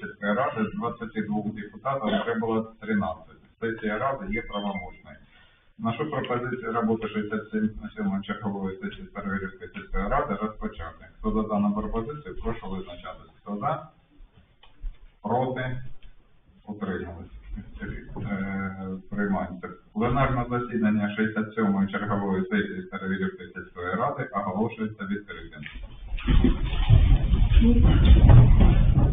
сільської ради з 22 депутатів прибуло 13. Сесія ради є правомочною. Нашу пропозицію роботи 67 чергової сесії Старовірівської сільської ради розпочати. Хто за дану пропозицію, прошу визначатися. Хто за? Проти? Утримались. Е, Приймається. Пленарне засідання 67-ї чергової сесії Старовірівської сільської ради оголошується відкритим.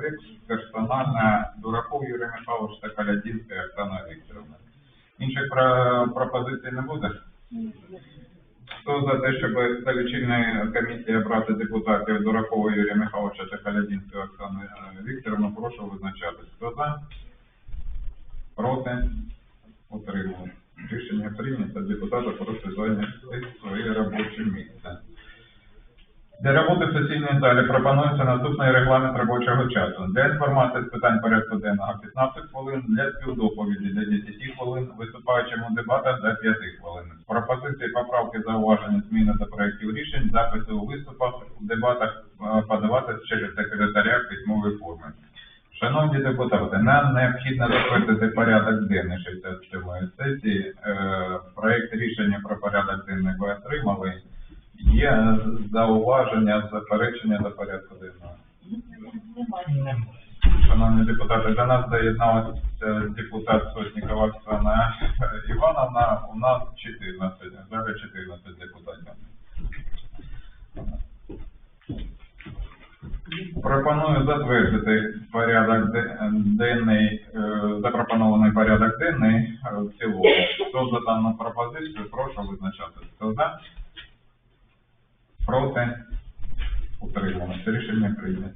двох персонально Дураков Юрій Михайлович та Калядінська Оксана Вікторовна. Інших про- пропозицій не буде? Хто за те, щоб до лічильної комісії обрати депутатів Дуракова Юрія Михайловича та Калядінську Оксану е, Вікторовну, прошу визначатись. Хто за? Проти? Утримали. Рішення прийнято. Депутати прошу зайняти своє робоче місце. Для роботи в сесійній залі пропонується наступний регламент робочого часу. Для інформації з питань порядку денного 15 хвилин, для співдоповіді до 10 хвилин, виступаючим у дебатах до 5 хвилин. Пропозиції, поправки, зауваження, зміни до проєктів рішень, записи у виступах, у дебатах е, подаватися через секретаря в письмовій формі. Шановні депутати, нам необхідно затвердити порядок денний 67-ї сесії. Е, Проект рішення про порядок денний ви отримали. Є зауваження, заперечення до порядку денного. Шановні депутати, до нас доєдналася депутат Сотникова Оксана Івановна. У нас 14, зараз 14 депутатів. Пропоную затвердити порядок денний, е, запропонований порядок денний е, в цілому. Хто за дану пропозицію, прошу визначатися. Хто за? Проти? Утрималося. Рішення прийнято.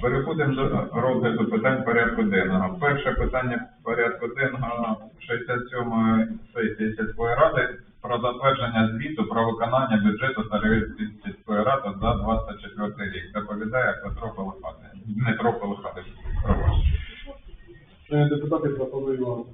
Переходимо до розгляду питань порядку денного. Перше питання порядку денного 67-ї сесії сільської ради про затвердження звіту про виконання бюджету Старовільської сільської ради за 24 рік. Доповідає Петро Пелихати. Дмитро Пелихати. Шановні депутати, пропоную вам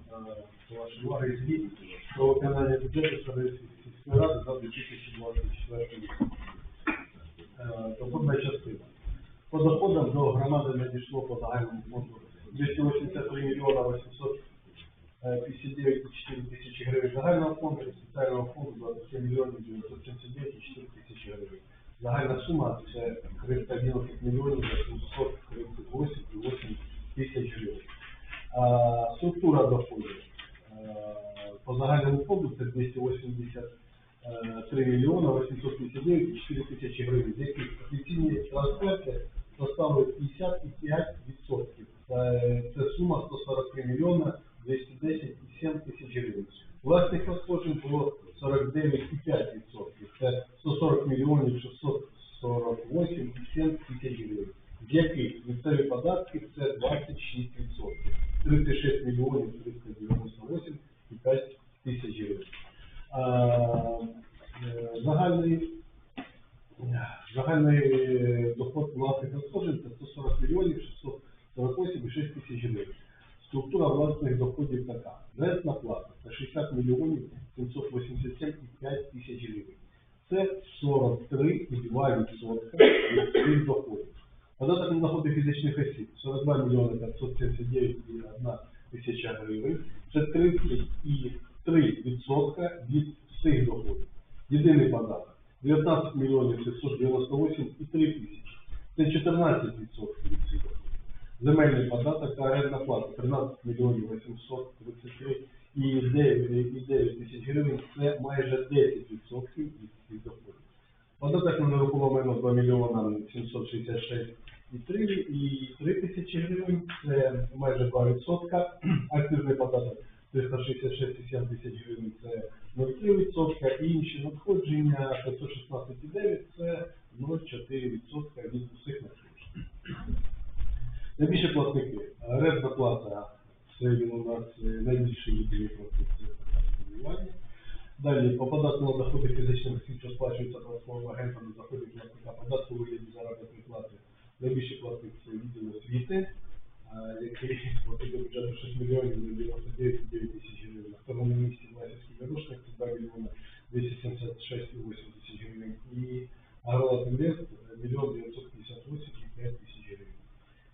Chuck, que é 579 і 1 тисяча гривень. Це 30,3% від всіх доходів. Єдиний податок 19 мільйонів 698 і 3 тисячі. Це 14% від цих доходів. Земельний податок та орендна плата 13 мільйонів 833 і 9, і 9 тисяч гривень. Це майже 10% від цих доходів. Податок на нерухоме майно 2 мільйона 766 і 3, і 3 тисячі гривень, це майже 2%. Акцизний податок 366,7 тисяч гривень, це 0,3%. І інші надходження 516,9 це 0,4% від усіх надходжень. Найбільші платники. Рентна плата, це він у нас е, найбільший єдиний платник це. Далі, по податку на доходи фізичних осіб, що сплачуються транспортним агентами доходів платника податку вигляді заробітної плати. Найбільший платник це відділ освіти, який платить до бюджету 6 мільйонів 99,9 тисяч гривень. В тому місці Власівський дорожник 2 мільйони 276,8 тисяч гривень. І Агролат Інвест мільйон 958,5 тисяч гривень.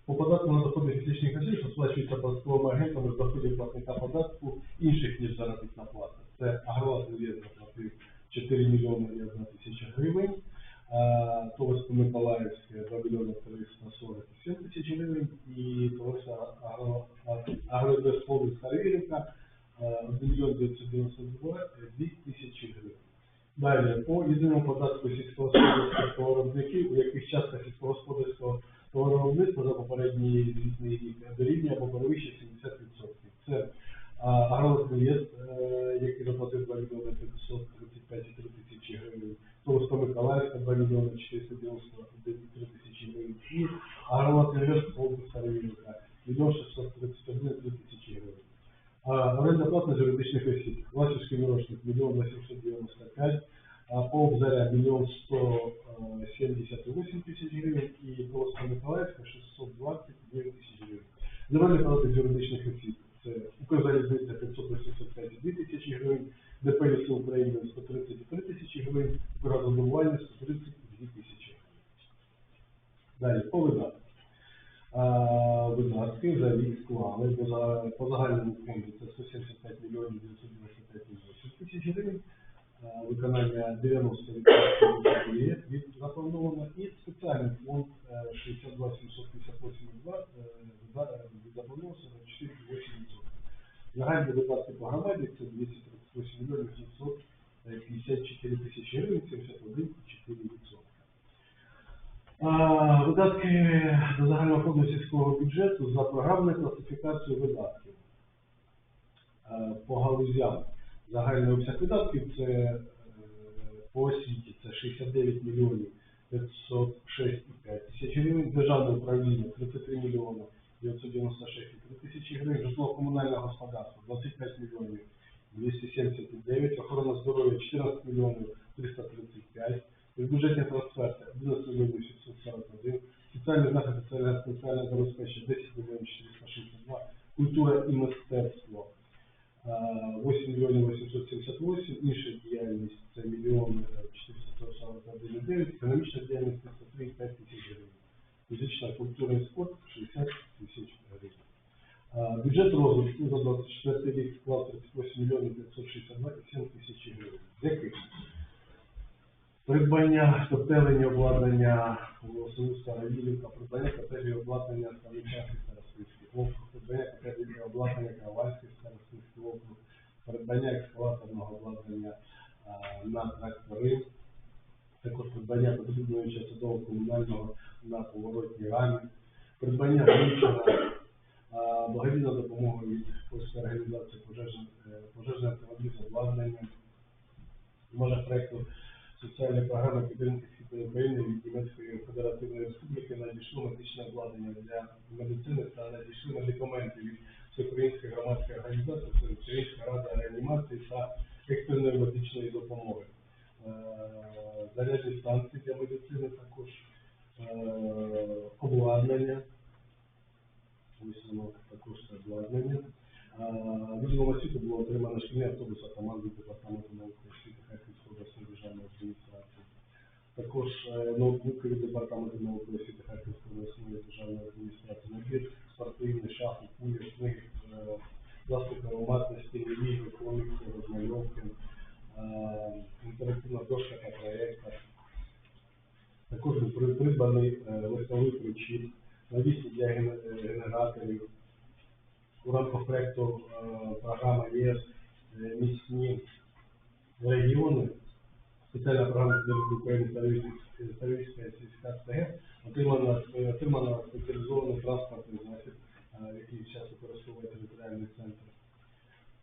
По податку на доходи фізичних осіб, що сплачується податковими агентами з доходів платника податку інших, ніж заробітна плата. Це Агролат Інвест заплатив 4 мільйони 1 тисяча гривень. Товариство Миколаївське 2 мільйони 347 тисяч гривень і товариство Агро- Агроінвестфонду Старовірівка 1 мільйон 992 тисячі гривень. Далі, по єдиному податку сільськогосподарських товаровиробників, у яких частка сільськогосподарського товаровиробництва за попередній звітний рік або перевищує 70%. Це агроінвест, який заплатив 2 мільйони 535,3 тисячі гривень, Товсто Миколаївська 2 мільйони 491,3 тисячі гривень і агроінвест область Старовірівка 1 мільйон 631,3 тисячі гривень. А, Оренда плата з юридичних осіб. Власівський мірошник мільйон 895, а по обзаря мільйон 178 тисяч гривень і Полоска Миколаївська 629 тисяч гривень. Земельний податок з юридичних осіб. Це Укрзалізниця 585,2 тисячі гривень, ДП «Ліси України 133 тисячі гривень, Укргазодобування 132 тисячі гривень. Далі, по видатках. Видатки за рік склали по, за- по загальному фонду це 175 мільйонів 995,8 тисяч гривень, виконання 90% є від заплановано і спеціальний фонд е, 62 758,2 е, за- від заплановано 44,8%. Загальні видатки по громаді це 238 мільйонів 754 тисячі гривень, 71,4%. А, Видатки до загального фонду сільського бюджету за програмною класифікацією видатків. Е, По галузям загальний обсяг видатків це е, по освіті це 69 мільйонів 506,5 тисяч гривень, державне управління 33 мільйони 996,3 тисячі гривень, житлово-комунальне господарство 25 мільйонів 279, охорона здоров'я 14 мільйонів 335, бюджетні трансферти 11 мільйонів 641, соціальні заходи це соціальне забезпечення 10 мільйонів 462, культура і мистецтво е, 8 мільйонів 878, інша діяльність це мільйон 441,9, економічна діяльність 303,5 тисяч гривень, фізична культура і спорт 60 тисяч гривень. Е, Бюджет розвитку за 24 рік склав 38 мільйонів 562,7 тисячі гривень. З яких? Придбання котелень і обладнання селу Старовілівка, придбання котелів і обладнання Ставичанський Старостинський округ, придбання котелів і Кавальський Старостинський округ, придбання екскаваторного обладнання на трактори, також придбання потрібного садового комунального на поворотній рамі, придбання вивчення, благодійна допомога від польської організації пожежних е, пожежних з обладнанням, може проєкту соціальної програми підтримки Східної України від Німецької Федеративної Республіки надійшло медичне обладнання для медицини та надійшли медикаменти від Всеукраїнської громадської організації, це Українська рада реанімації та екстреної медичної допомоги. Е, станції для медицини також, е, обладнання, ось воно також це обладнання. Виділом освіти було отримано шкільний автобус команди департаменту науки освіти Харківської обласної державної адміністрації. Також е, ноутбуки від департаменту науки освіти Харківської підтримки України Старовільська сільська е, отримана спеціалізований транспортний засіб, е, який зараз використовує територіальний центр.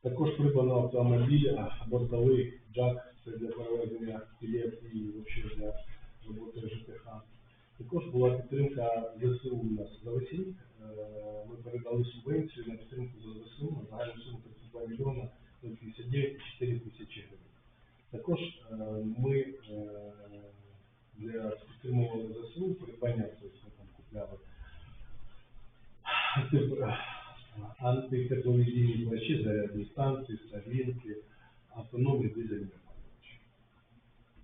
Також придбано автомобіль, а, бортовий джак, це для перевезення тілет і взагалі для роботи ЖКХ. Також була підтримка ЗСУ у нас за весь рік. Е, Ми передали субвенцію на підтримку за ЗСУ на загальну суму 32 мільйона 059 4 тисячі гривень. Також е, ми е, для підтримували ЗСУ придбання, тобто ми там купляли антип- антитепловізійні плащі, зарядні станції, старлінки, автономні дизельні опалювачі.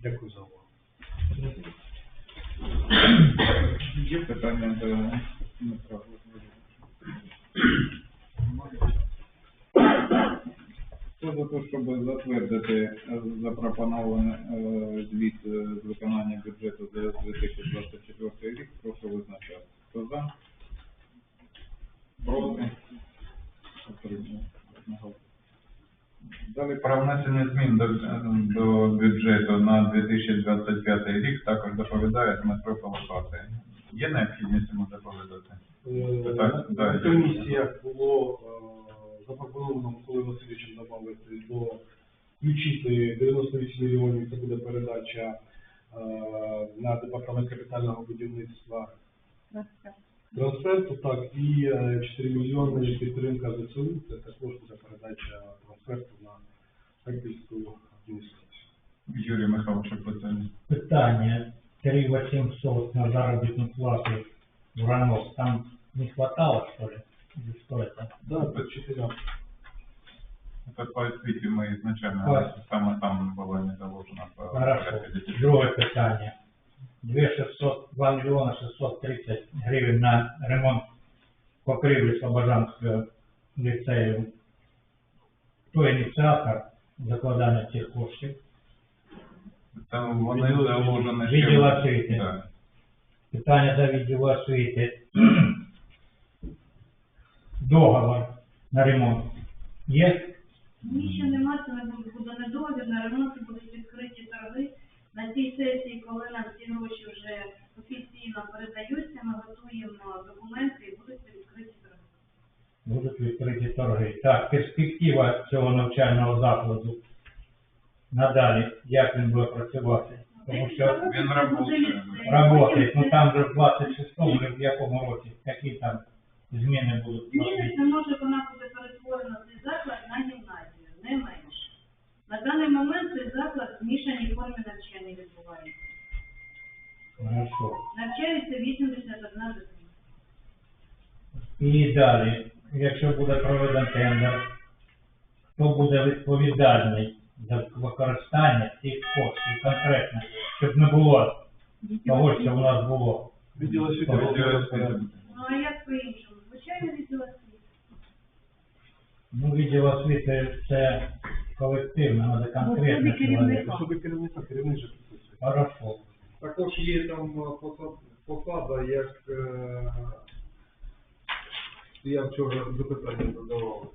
Дякую за увагу. Є питання до Дмитра Володимировича? Хто за те, щоб затвердити е, запропонований е, звіт е, з виконання бюджету за 2024 рік, прошу визначати. Хто за? Проти? Утримались. Одноголосно. Далі про внесення змін до, до бюджету на 2025 рік також доповідає Дмитро Полосатий. Є необхідність йому доповідати? Е, Так, на- да, На комісіях було е, запропоновано Миколою Васильовичем додати до включити 98 мільйонів, це буде передача е, на департамент капітального будівництва трансферту, так, і е, 4 мільйони підтримка ЗСУ, це також буде передача трансферту на Харківську адміністрацію. Юрій Михайлович, питання. питання 3800 на заработную плату в ранок там не хватало, что ли? Или что это? Да, це 4 Це по освіті ми ізначально Так. саме там було не заложено по Хорошо. порядку дітей. Друге питання. 2600, 2 мільйона 630 гривень на ремонт покрівлі Слобожанського ліцею. Хто ініціатор Закладання цих коштів? Це вони Відділ- заложені ще- відділ освіти. Так. Питання до відділу освіти. Договор на ремонт є? Ні, ще нема, це не буде, буде не договір, на ремонт будуть відкриті торги. На цій сесії, коли нам ці гроші вже офіційно передаються, ми готуємо документи і будуть відкриті. Будуть відкриті торги. Так, перспектива цього навчального закладу надалі, як він буде працювати? Тому що Він працює. ну там же в 26-му, вже в якому році, які там зміни будуть? Зміниться може вона буде перетворена цей заклад на гімназію, не менше. На даний момент цей заклад в змішаній формі навчання відбувається. Хорошо. Навчається 81 дитина. І далі, якщо буде проведений тендер, хто буде відповідальний за використання цих коштів конкретно, щоб не було того, що в нас було? Відділ освіти Відділ освіти. Ну а як по-іншому? Звичайно, відділ освіти. Ну, відділ освіти це колективно, треба конкретно. Особи керівника. керівник же. Хорошо. Також є там е, посада, як е, я вчора запитання задавав.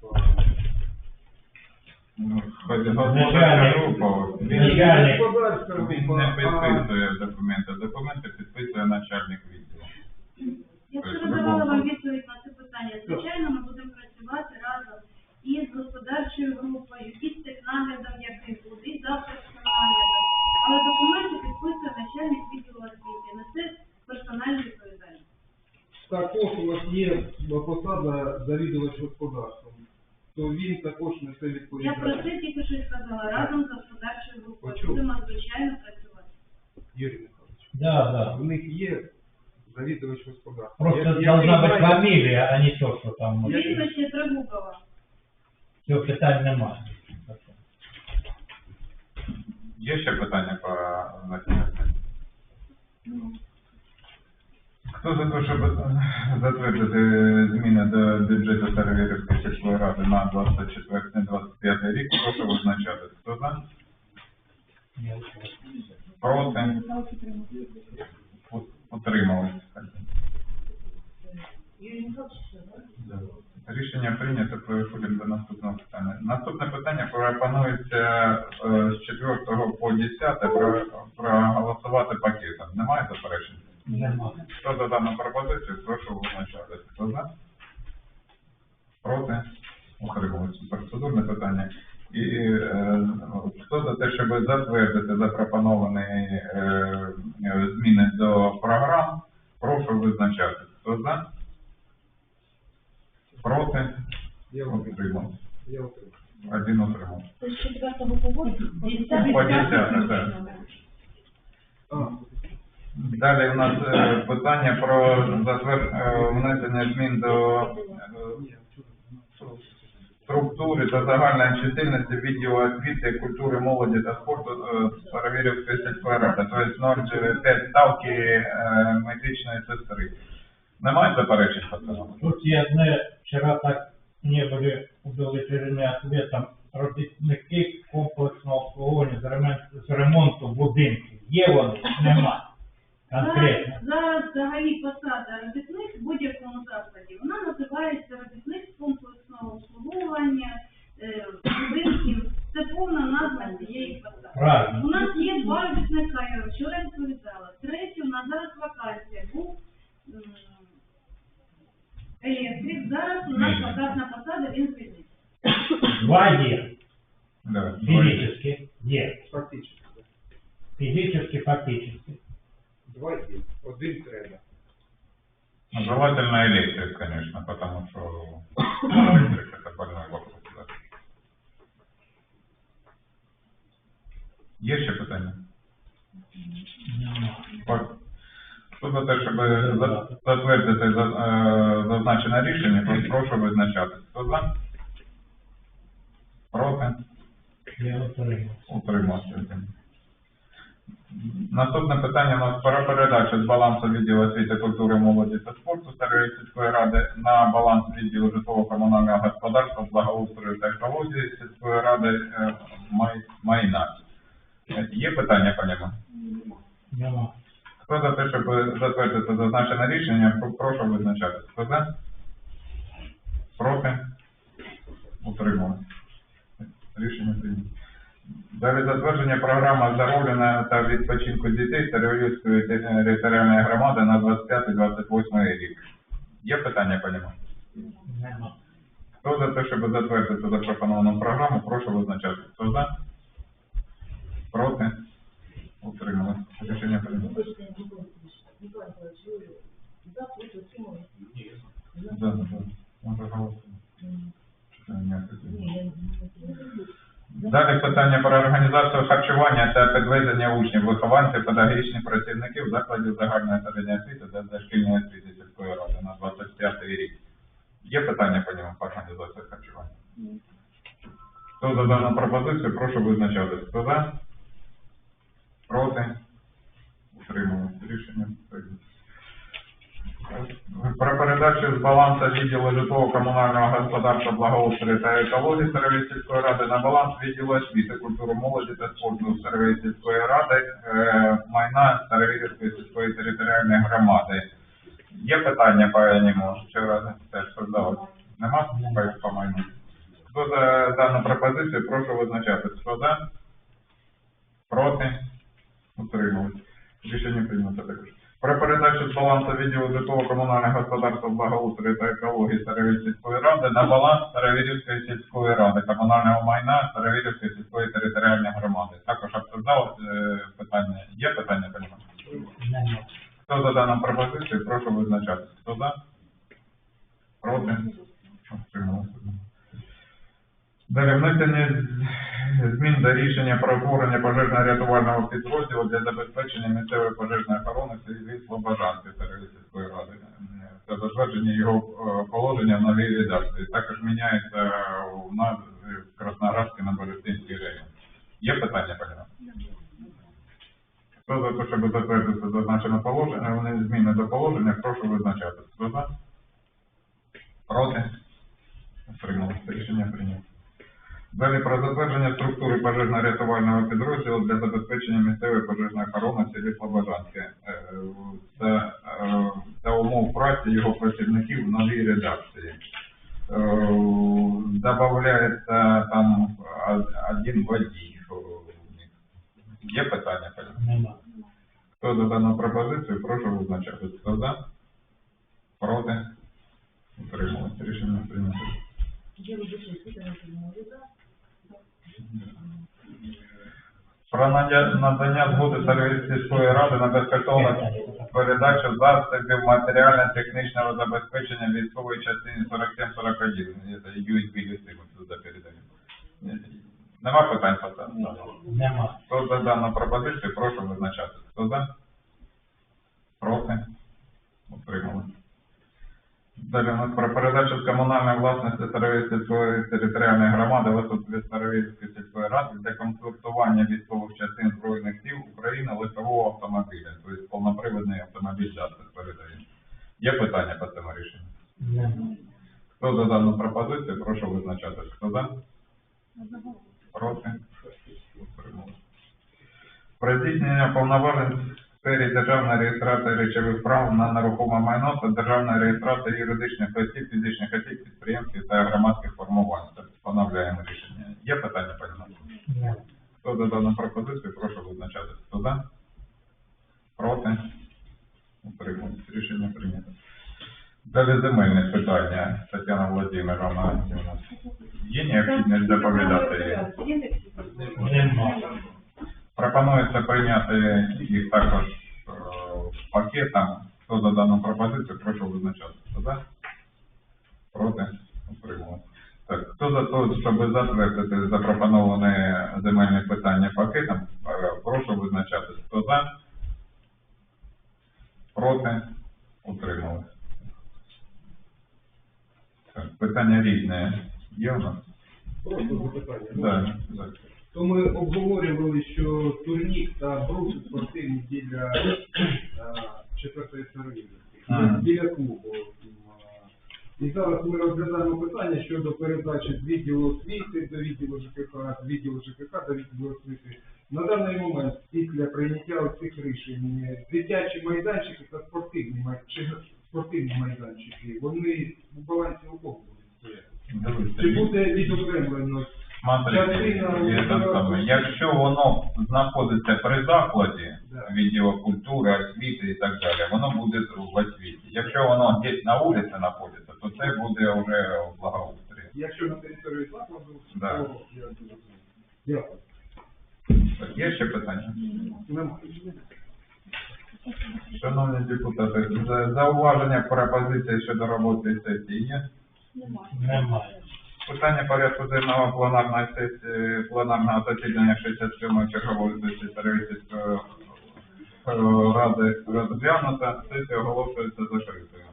Ну, хоч ну, Звичайно. група, він Ні, я не- не Господарська він не підписує документи. Документи підписує начальник відділу. Я тобто вже надавала вам відповідь на це питання. Звичайно, ми будемо працювати разом із господарчою групою, із цих наглядом, який буде, і завтрашнім наглядом. Але документи підписує начальник відділу освіти. На це персональний також у нас є посада завідувач господарством, то він також несе Я про відповідальність. це тільки що й сказала, разом з господарчою групою Почув. будемо звичайно працювати. Юрій Михайлович, Да, да. у них є завідувач господарством. Просто Я- я должна быть знаю- фамилия, а не то, что там. Я- Прізвище Трегубова. Цього питань немає. Є ще питання по національній? Хто за те, щоб затвердити зміни до бюджету Старовірівської сільської ради на 24-25 рік, прошу визначати. Хто за? Проти? Утримались. Рішення прийнято, переходимо до наступного питання. Наступне питання пропонується е, з 4 по 10 проголосувати пакетом. Немає заперечень? Немає. Хто за дану пропозицію, прошу визначатися. Хто за? Проти? Утримується. Процедурне питання. І е, хто за те, щоб затвердити запропоновані е, зміни до програм, прошу визначатися. Хто за? Проти? Я отримав. Утримався. Я отримав. Один. З 4 по 8? По 10, так. Далі у нас е, питання про затвер... е, внесення змін до е, структури та загальної чисельності відділу освіти, культури, молоді та спорту Старовірівської сільської тобто 0,5 ставки медичної сестри. Немає заперечень по цьому? Тут є одне, вчора так не були удовлетворені ответом робітники комплексного обслуговування з ремонту будинків. Є вони? Нема. Конкретно. За, за взагалі посада робітник в будь-якому закладі, вона називається робітник комплексного обслуговування е, будинків. Це повна назва цієї посади. У нас є два робітника, я вчора відповідала. Третій, у нас зараз вакансія був м, електрик. Зараз у нас вакантна посада, він звільнився. Два є. Да, Фізично є. Фактично. Фізично, фактично. Два є. Один треба. Ну, Желательно электрик, конечно, потому что электрик это больной вопрос. Да. Є ще питання? Нема. Так. Хто за те, щоб за- затвердити за- е, зазначене рішення, то прошу визначатися. Хто за? Проти? Я отримав. Утримався. Наступне питання у нас про передачу з балансу відділу освіти, культури, молоді та спорту Старої сільської ради на баланс відділу житлово-комунального господарства, благоустрою та екології сільської ради е, май- майна. Е, Є питання по ньому? Нема. Хто за те, щоб затвердити зазначене рішення, прошу визначатися. Хто за? Проти? Утримуюсь. Рішення прийнято. Далі затвердження програми оздоровлення та відпочинку дітей Старовільської територіальної громади на 25-28 рік. Є питання по ньому? Нема. Хто за те, щоб затвердити запропоновану програму, прошу визначатися. Хто за? Проти? Утрималось. Рішення прийнято. За? Да, це не Ні, я не Далі питання про організацію харчування та підвезення учнів, вихованців, педагогічних працівників закладів загальної середньої освіти та дошкільної освіти сільської ради на 25 рік. Є питання по ньому по організації харчування? Хто за дану пропозицію, прошу визначатися. Хто за? Проти? Утримуємо. Рішення. Про передачу з балансу відділу житлово-комунального господарства, благоустрою та екології Старої сільської ради на баланс відділу освіти, культури, молоді та спорту Старої сільської ради е, майна Старовірської сільської територіальної громади. Є питання по ньому? Вчора теж создалось. Нема по майну? Хто за дану пропозицію, прошу визначатися. Хто за? Проти? Утримують. Рішення прийнято також. Про передачу з балансу відділу житлово-комунального господарства, благоустрою та екології Старовіль сільської ради на баланс Старовірівської сільської ради, комунального майна Старовірівської сільської територіальної громади. Також обсуждалось е, питання. Є питання ньому? Хто за дану пропозицію, прошу визначатися. Хто за? Проти? Далі внесення змін до рішення про утворення пожежно-рятувального підрозділу для забезпечення місцевої пожежної охорони в Слобожанки сільської ради. Та затвердження його е, положення в новій редакції. Також міняється у нас в Красноградський на Борисинський район. Є питання, Поліна? Хто за те, щоб затвердити зазначене положення, вони зміни до положення, прошу визначатися. Проти? Утрималися. Рішення прийнято. Далі про затвердження структури пожежно-рятувального підрозділу для забезпечення місцевої пожежної охорони в селі Слобожанське е, та, е, та умов праці його працівників в новій редакції. Е, Добавляється там один водій. Є питання, Нема. Хто за дану пропозицію, прошу визначатися. Хто за? Проти? Утрималися. Рішення прийнято. Дело вышли, сколько на это может, да? Про надання згоди сільської ради на безкоштовну передачу засобів матеріально-технічного забезпечення військової частини 4741. Це USB туди передаємо. Нема питань по цьому? Нема. Хто за дану пропозицію, прошу визначатися. Хто за? Проти? Утримали. Далі про передачу з комунальної власності Старовільської територіальної громади Висоцької Старовільської сільської ради для комплектування військових частин Збройних сил України легкового автомобіля, тобто повноприводний автомобіль засіб передаємо. Є питання по цьому рішенню? Нема. Хто за дану пропозицію, прошу визначатися. Хто за? Проти? Про здійснення повноважень сфері державної реєстрації речових прав на нерухоме майно та державної реєстрації юридичних осіб, фізичних осіб, підприємств та громадських формувань. Це Поновляємо рішення. Є питання, пані Наталія? Хто за дану пропозицію, прошу визначатися. Хто за? Проти? Утримуюсь. Рішення прийнято. Далі земельне питання. Тетяна Володимировна. Є необхідність доповідати її? Нема. Пропонується прийняти їх також е, пакетом. Хто за дану пропозицію, прошу визначатися. За? Проти? Утримуюсь. Так, хто за те, щоб затвердити запропоноване земельне питання пакетом, е, прошу визначатися. Хто за? Проти? Утримались. Так, питання різне. Є у нас? Просто запитання. Да, да. То ми обговорювали, що турнік та бруси спортивні біля е, четвертої сторони, біля клубу. І зараз ми розглядаємо питання щодо передачі з відділу освіти до відділу ЖКХ, з відділу ЖКХ до відділу освіти. На даний момент, після прийняття цих рішень, дитячі майданчики та спортивні, спортивні майданчики, вони в балансі у кого будуть стояти? Чи буде відокремлено Смотрите, саме. якщо воно знаходиться при закладі відділу культури, освіти і так далі, воно буде в освіті. Якщо воно десь на вулиці знаходиться, то це буде вже в благоустрій. Якщо на території закладу, Да. то я зрозумів. Дякую. Так, є ще питання? Немає. Шановні депутати, за- зауваження, пропозиції щодо роботи сесії є? Немає. Питання порядку денного пленарної сесії, пленарного засідання 67-ї чергової сесії Старовицької ради розглянута. Сесія оголошується закритою.